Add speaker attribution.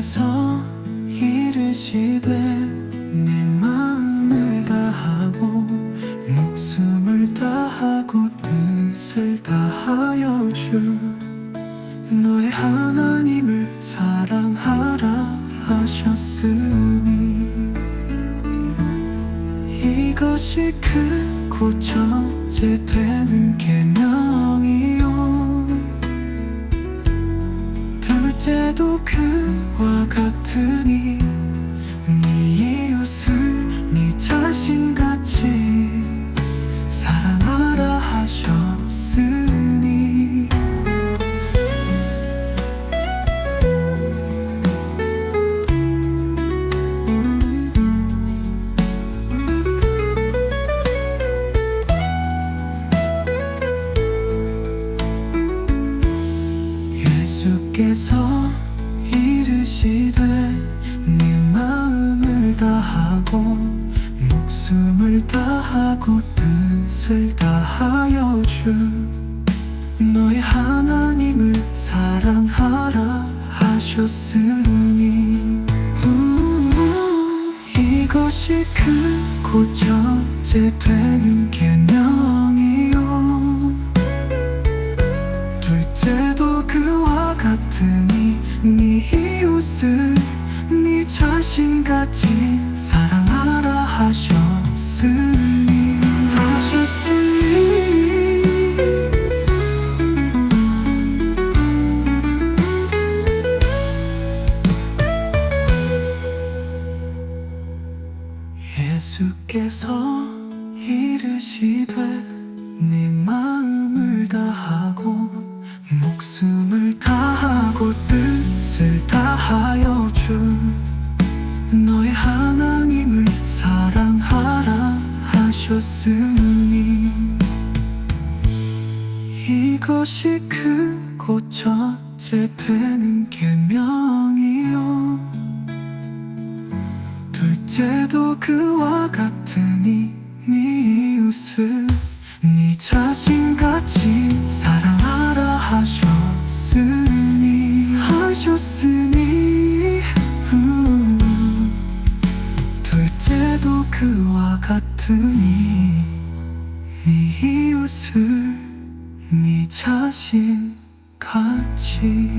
Speaker 1: 예수께서 이르시되 내 마음을 다하고 목숨을 다하고 뜻을 다하여 주. 너의 하나님을 사랑하라 하셨으니 이것이 크고 첫째 되는 계 같으니 네 이웃을 네 자신같이 사랑하라 하셨으니. 예수께서 하고 목숨을 다하고 뜻을 다하여 주. 너의 하나님을 사랑하라 하셨으니. 우, 이것이 크고 첫째 되는 계명이요. 둘째도 그와 같으니 네 이웃을 네 자신같이 사랑 하셨으니 하셨으니. 예수께서 이르시되 네 마음을 다하고 목숨을 다하고 뜻을 다하여 주 하셨으니 이것이 크고 첫째 되는 계명이요. 둘째도 그와 같으니 네 이웃을 네 자신같이 사랑하라 하셨으니 하셨으니 그와 같으니 네 이웃을 네 자신 같이